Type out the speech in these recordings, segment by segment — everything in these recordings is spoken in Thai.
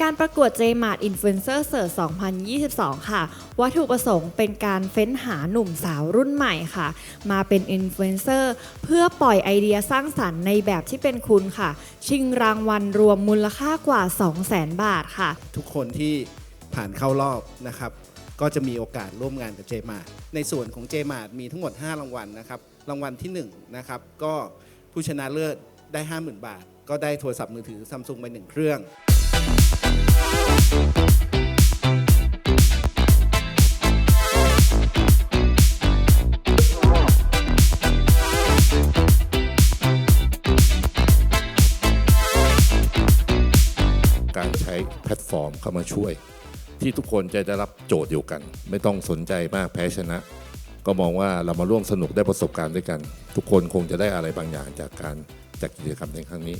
การประกวด JMart Influencer Search 2022 ค่ะ วัตถุประสงค์เป็นการเฟ้นหาหนุ่มสาวรุ่นใหม่ค่ะ มาเป็นอินฟลูเอนเซอร์เพื่อปล่อยไอเดียสร้างสรรค์ในแบบที่เป็นคุณค่ะ ชิงรางวัลรวมมูลค่ากว่า 200,000 บาทค่ะ ทุกคนที่ผ่านเข้ารอบนะครับ ก็จะมีโอกาสร่วมงานกับ j m a r t ในส่วนของ j m a r t มีทั้งหมด 5 รางวัลนะครับ รางวัลที่1นะครับก็ผู้ชนะเลิศได้ 50,000 บาท ก็ได้โทรศัพท์มือถือซัมซุงไป1เครื่อง การใช้แพลตฟอร์มเข้ามาช่วย ที่ทุกคนจะได้รับโจทย์เดียวกัน ไม่ต้องสนใจมากแพ้ชนะ ก็มองว่าเรามาร่วมสนุกได้ประสบการณ์ด้วยกัน ทุกคนคงจะได้อะไรบางอย่างจากการจากกิจกรรมในครั้งนี้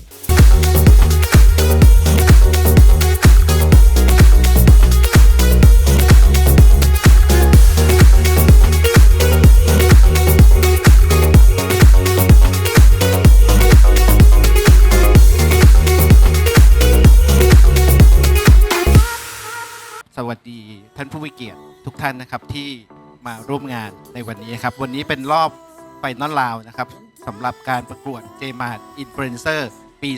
สวัสดีท่านผู้มีเกียรติทุกท่านนะครับที่มาร่วมงานในวันนี้ครับ วันนี้เป็นรอบไฟนอลราวนะครับสำหรับการประกวด j m a r t Influencer ปี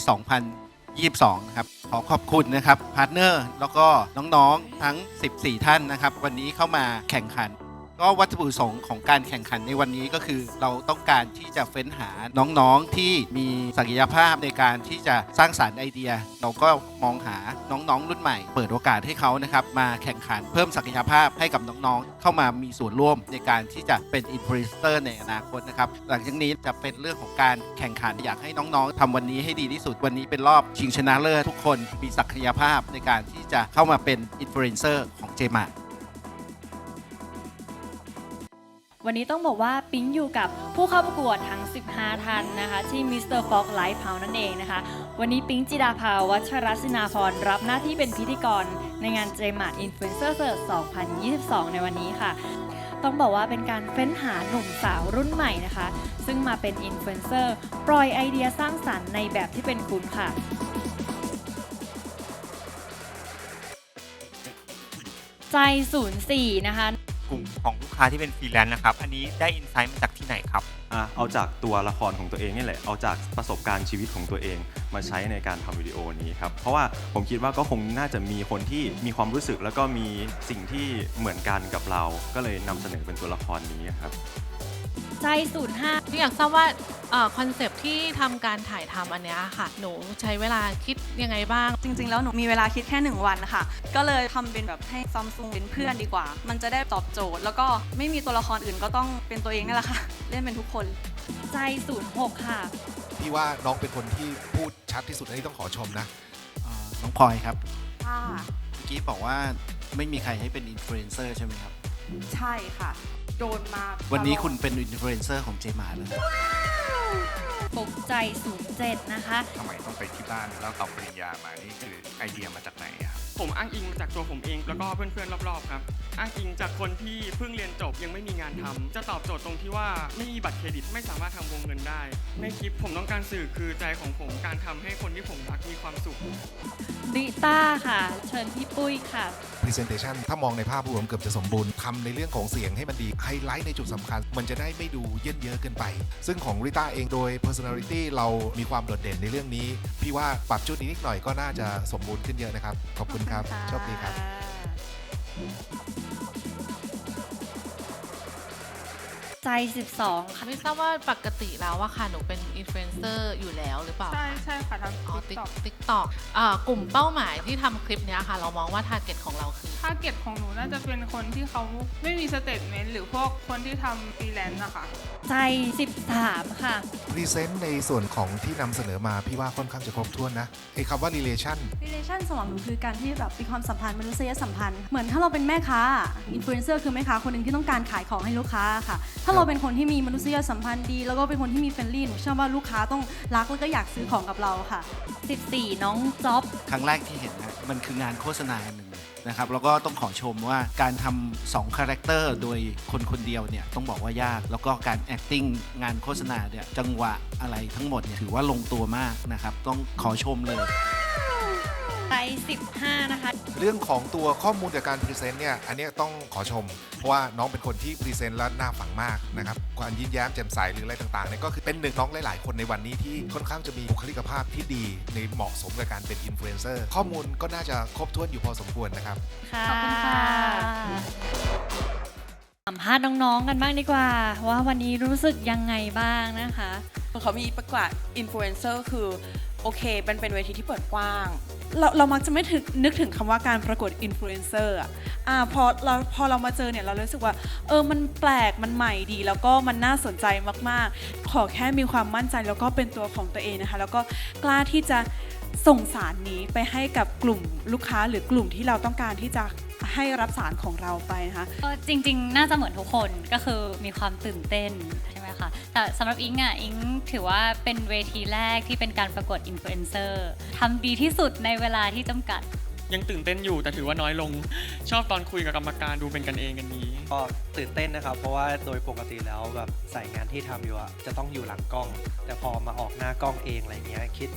2022 นะครับ ขอขอบคุณนะครับพาร์ทเนอร์แล้วก็น้องๆทั้ง 14 ท่านนะครับ วันนี้เข้ามาแข่งขัน ก็วัตถุประสงค์ของการแข่งขันในวันนี้ก็คือ เราต้องการที่จะเฟ้นหาน้องๆที่มีศักยภาพในการที่จะสร้างสารรค์ไอเดีย เราก็มองหาน้องๆ รุ่นใหม่ เปิดโอกาสให้เขานะครับมาแข่งขันเพิ่มศักยภาพให้กับน้องๆ เข้ามามีส่วนร่วมในการที่จะเป็นอินฟลูเอนเซอร์ในอนาคตนะครับหลังจากนี้จะเป็นเรื่องของการแข่งขันอยากให้น้องๆทำวันนี้ให้ดีที่สุดวันนี้เป็นรอบชิงชนะเลิศทุกคนมีศักยภาพในการที่จะเข้ามาเป็นอินฟลูเอนเซอร์ของเจมา วันนี้ต้องบอกว่าปิ๊งอยู่กับผู้เข้าประกวดทั้ง 15 ท่านนะคะ ที่ Mr. Fox Live House นั่นเองนะคะ วันนี้ปิ๊งจิดาภาวัชรศินาพรรับหน้าที่เป็นพิธีกร ในงาน j m a r t Influencer Search 2022 ในวันนี้ค่ะ ต้องบอกว่าเป็นการเฟ้นหาหนุ่มสาวรุ่นใหม่นะคะ ซึ่งมาเป็นอินฟลูเอนเซอร์ปล่อยไอเดียสร้างสรรค์ในแบบที่เป็นคุณค่ะใจ04นะคะ ลุ่มของลูกค้าที่เป็นฟรีแลนซ์นะครับ อันนี้ได้อินไซต์มาจากที่ไหนครับ อะเอาจากตัวละครของตัวเองนี่แหละ เอาจากประสบการณ์ชีวิตของตัวเองมาใช้ในการทำวิดีโอนี้ครับ เพราะว่าผมคิดว่าก็คงน่าจะมีคนที่มีความรู้สึกแล้วก็มีสิ่งที่เหมือนกันกับเรา ก็เลยนำเสนอเป็นตัวละครนี้ครับ ใจ05อยากทราบว่า คอนเซปต์ที่ทำการถ่ายทำอันเนี้ยค่ะ หนูใช้เวลาคิดยังไงบ้าง จริง ๆ แล้วหนูมีเวลาคิดแค่ 1 วันค่ะ ก็เลยทำเป็นแบบให้ซัมซุงเป็นเพื่อนดีกว่า มันจะได้ตอบโจทย์ แล้วก็ไม่มีตัวละครอื่นก็ต้องเป็นตัวเองนี่แหละค่ะ เล่นเป็นทุกคน ใจ 06 ค่ะ พี่ว่าน้องเป็นคนที่พูดชัดที่สุดอันนี้ต้องขอชมนะ อ่าน้องพลอยครับค่ะ เมื่อกี้บอกว่าไม่มีใครให้เป็นอินฟลูเอนเซอร์ใช่ไหมครับ ใช่ค่ะ โดนมาวันนี้ตลอดคุณเป็นอินฟลูเอนเซอร์ของเจมาแล้วนะ ปกใจ07นะคะ ทำไมต้องไปที่บ้านแล้วเอาปริญญามา นี่คือไอเดียมาจากไหนอะครับ ผมอ้างอิงมาจากตัวผมเอง แล้วก็เพื่อนๆรอบๆครับ อ้างอิงจากคนที่เพิ่งเรียนจบยังไม่มีงานทำจะตอบโจทย์ตรงที่ว่าไม่มีบัตรเครดิตไม่สามารถทำวงเงินได้ ในคลิปผมต้องการสื่อคือใจของผมการทำให้คนที่ผมรักมีความสุขดิต้าค่ะ เชิญพี่ปุ้ยค่ะ Presentation ถ้ามองในภาพรวมเกือบจะสมบูรณ์ทำในเรื่องของเสียงให้มันดีไฮไลท์ในจุดสำคัญ มันจะได้ไม่ดูเยินเยอะเกินไป ซึ่งของริต้าเองโดย personality เรามีความโดดเด่นในเรื่องนี้ พี่ว่าปรับจุดนี้นิดหน่อยก็น่าจะสมบูรณ์ขึ้นเยอะนะครับ ขอบคุณครับโชคดีครับ ใจ 12 ค่ะ ไม่ทราบว่าปกติแล้วว่าค่ะหนูเป็นอินฟลูเอนเซอร์อยู่แล้วหรือเปล่าใช่ใช่ค่ะทางอ๋อติ๊ติ๊กกต็อกติ๊กตอกกลุ่มเป้าหมายที่ทำคลิปเนี้ยค่ะ เรามองว่าทาร์เก็ตของเราคือถ้าเก็ตของหนูน่าจะเป็นคนที่เขาไม่มีสเตทเมนต์หรือพวกคนที่ทำฟรีแลนซ์นะคะ ใจ 13 ค่ะ พรีเซนต์ในส่วนของที่นำเสนอมาพี่ว่าค่อนข้างจะครบถ้วนนะไอ้คำว่า relation relation สำหรับหนูคือการที่แบบมีความสัมพันธ์มนุษยสัมพันธ์ เหมือนถ้าเราเป็นแม่ค้าอินฟลูเอนเซอร์คือแม่ค้าคนหนึ่งที่ต้องการขายของให้ลูกค้าค่ะ ถ้าเราเป็นคนที่มีมนุษยสัมพันธ์ดี แล้วก็เป็นคนที่มีเฟรนลี่หนูเชื่อว่าลูกค้าต้องรักแล้วก็อยากซื้อของกับเราค่ะ 14 น้องจ๊อบ ครั้งแรกที่เห็นนะมันคืองานโฆษณาอันหนึ่งเลยนะครับแล้วก็ต้องขอชมว่าการทำสองคาแรคเตอร์โดยคนคนเดียวเนี่ยต้องบอกว่ายาก แล้วก็การ acting งานโฆษณาเนี่ยจังหวะอะไรทั้งหมดเนี่ยถือว่าลงตัวมากนะครับ ต้องขอชมเลยใจ 15 นะคะ เรื่องของตัวข้อมูลจากการพรีเซนต์เนี่ยอันเนี้ยต้องขอชม เพราะว่าน้องเป็นคนที่พรีเซนต์แล้วน่าฟังมากนะครับความยิ้มแย้มแจ่มใสหรืออะไรต่างๆเนี่ยก็คือเป็นหนึ่งน้องหลายๆ คนในวันนี้ที่ค่อนข้างจะมีบุคลิกภาพที่ดีในเหมาะสมกับการเป็นอินฟลูเอนเซอร์ข้อมูลก็น่าจะครบถ้วนอยู่พอสมควรนะครับค่ะขอบคุณค่ะสัมภาษณ์น้องๆกันบ้างดีกว่า ว่าวันนี้รู้สึกยังไงบ้างนะคะ เขามีประกวดอินฟลูเอนเซอร์คือ โอเคเป็นเป็นเวทีที่เปิดกว้าง เราเรามักจะไม่ถึงนึกถึงคำว่าการประกวดอินฟลูเอนเซอร์อะอ่าพอเราพอเรามาเจอเนี่ยเรารู้สึกว่า เออมันแปลกมันใหม่ดี แล้วก็มันน่าสนใจมากๆ ขอแค่มีความมั่นใจแล้วก็เป็นตัวของตัวเองนะคะ แล้วก็กล้าที่จะส่งสารนี้ไปให้กับกลุ่มลูกค้าหรือกลุ่มที่เราต้องการที่จะให้รับสารของเราไปนะคะ ก็จริงๆ น่าจะเหมือนทุกคนก็คือมีความตื่นเต้นใช่ไหม คะแต่สำหรับอิงอะอิงถือว่าเป็นเวทีแรกที่เป็นการประกวดอินฟลูเอนเซอร์ทำดีที่สุดในเวลาที่จำกัด ยังตื่นเต้นอยู่แต่ถือว่าน้อยลง ชอบตอนคุยกับกรรมการดูเป็นกันเองกันดีก็ตื่นเต้นนะครับ เพราะว่าโดยปกติแล้วแบบสายงานที่ทำอยู่อะจะต้องอยู่หลังกล้อง แต่พอมาออกหน้ากล้องเองอะไรเงี้ยคิด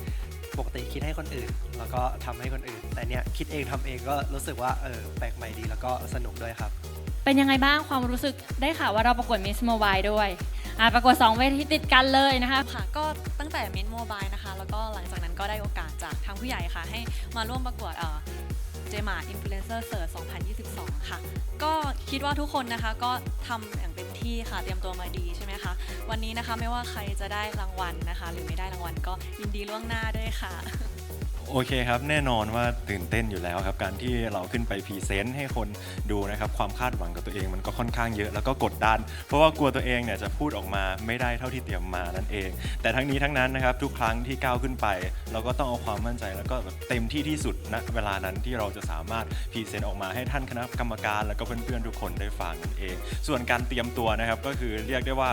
ปกติคิดให้คนอื่น แล้วก็ทำให้คนอื่น แต่เนี้ยคิดเองทำเองก็รู้สึกว่าเออแปลกใหม่ดีแล้วก็สนุกด้วยครับ เป็นยังไงบ้างความรู้สึกได้ข่าวว่าเราประกวดมิสโมบายด้วย อะประกวด2เวทีติดกันเลยนะคะค่ะก็ตั้งแต่เมนโมบายนะคะ แล้วก็หลังจากนั้นก็ได้โอกาสจากทางผู้ใหญ่ค่ะ ให้มาร่วมประกวดเจมาอินฟลูเอนเซอร์เซิร์2022 ค่ะ ก็คิดว่าทุกคนนะคะก็ทำอย่างเต็มที่ค่ะ เตรียมตัวมาดีใช่ไหมคะ วันนี้นะคะไม่ว่าใครจะได้รางวัลนะคะ หรือไม่ได้รางวัลก็ยินดีล่วงหน้าด้วยค่ะ โอเคครับแน่นอนว่าตื่นเต้นอยู่แล้วครับ การที่เราขึ้นไปพรีเซนต์ให้คนดูนะครับความคาดหวังกับตัวเองมันก็ค่อนข้างเยอะแล้วก็กดดัน เพราะว่ากลัวตัวเองเนี่ยจะพูดออกมาไม่ได้เท่าที่เตรียมมานั่นเอง แต่ทั้งนี้ทั้งนั้นนะครับทุกครั้งที่ก้าวขึ้นไป เราก็ต้องเอาความมั่นใจแล้วก็เต็มที่ที่สุดณเวลานั้นที่เราจะสามารถพรีเซนต์ออกมาให้ท่านคณะกรรมการ แล้วก็เพื่อนๆทุกคนได้ฟังนั่นเอง ส่วนการเตรียมตัวนะครับก็คือเรียกได้ว่า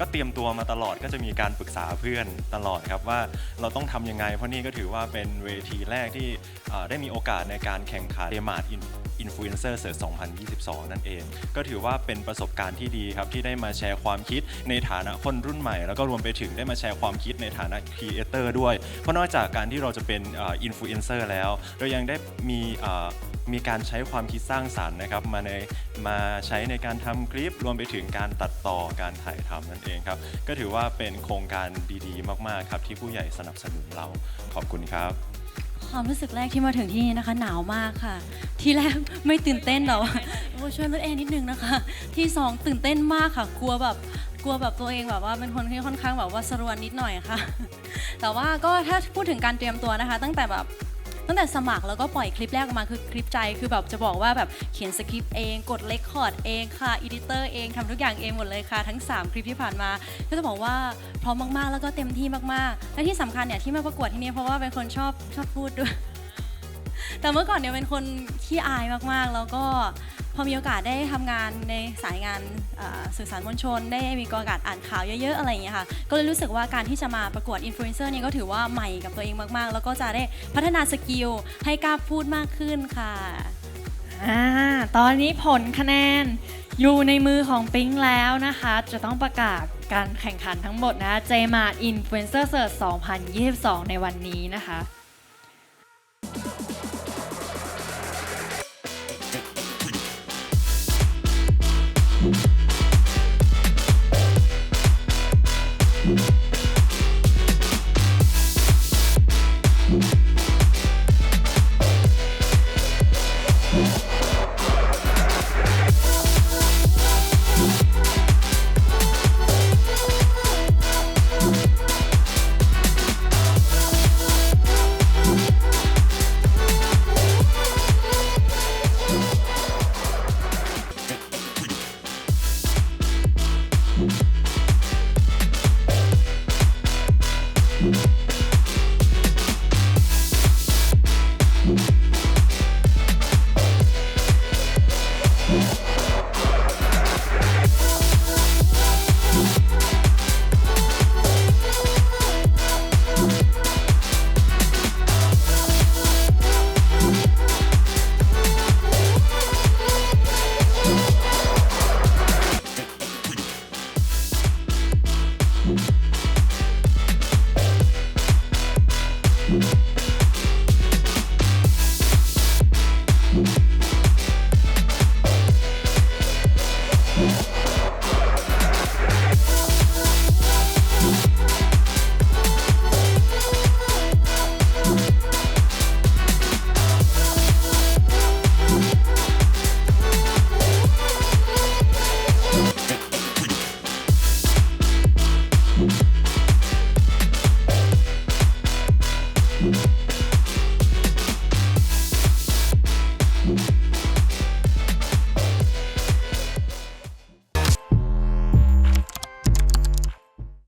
ก็เตรียมตัวมาตลอดก็จะมีการปรึกษาเพื่อนตลอดครับว่าเราต้องทำยังไง เพราะนี่ก็ถือว่าเป็นเวทีแรกที่เอ่อได้มีโอกาสในการแข่งขันเดมาร์ดอินฟลูเอนเซอร์เสิร์2022 นั่นเอง ก็ถือว่าเป็นประสบการณ์ที่ดีครับ ที่ได้มาแชร์ความคิดในฐานะคนรุ่นใหม่ แล้วก็รวมไปถึงได้มาแชร์ความคิดในฐานะครีเอเตอร์ด้วย เพราะนอกจากการที่เราจะเป็นอินฟลูเอนเซอร์แล้ว เรายังได้มีเอ่อ มีการใช้ความคิดสร้างสารรค์นะครับมาในมาใช้ในการทำคลิปรวมไปถึงการตัดต่อการถ่ายทำนั่นเองครับ ก็ถือว่าเป็นโครงการดีๆ มากๆครับที่ผู้ใหญ่สนับสนุนเราขอบคุณครับ ความรู้สึกแรกที่มาถึงที่นี่นะคะ หนาวมากค่ะ ที่แรก ไม่ตื่นเต้นหรอกโอ้ช่วยลดแอร์นิดนึงนะคะ ที่สองตื่นเต้นมากค่ะกลัวแบบกลัวแบบตัวเองแบบว่าเป็นคนที่ค่อนข้างแบบว่าสรวนนิดหน่อยค่ะ แต่ว่าก็ถ้าพูดถึงการเตรียมตัวนะคะ ตั้งแต่แบบ ตั้งแต่สมัครแล้วก็ปล่อยคลิปแรกออกมาคือคลิปใจคือแบบจะบอกว่าแบบเขียนสคริปต์เองกดเลคคอร์ดเองค่ะอีดิเตอร์เองทำทุกอย่างเองหมดเลยค่ะ ทั้ง 3 คลิปที่ผ่านมา ก็จะบอกว่าพร้อมมากๆ แล้วก็เต็มที่มากๆ และที่สำคัญเนี่ยที่มาประกวดที่นี่เพราะว่าเป็นคนชอบชอบพูดด้วยแต่เมื่อก่อนเนี่ยเป็นคนขี้อายมากๆ แล้วก็ พอมีโอกาสได้ทำงานในสายงานสื่อสารมวลชน ได้มีโอกาสอ่านข่าวเยอะๆอะไรอย่างเงี้ยค่ะก็เลยรู้สึกว่าการที่จะมาประกวดอินฟลูเอนเซอร์นี่ก็ถือว่าใหม่กับตัวเองมากๆ แล้วก็จะได้พัฒนาสกิลให้กล้าพูดมากขึ้นค่ะอ่าตอนนี้ผลคะแนนอยู่ในมือของปิ๊งแล้วนะคะ จะต้องประกาศการแข่งขันทั้งหมดนะ JMart Influencer Search 2022 ในวันนี้นะคะ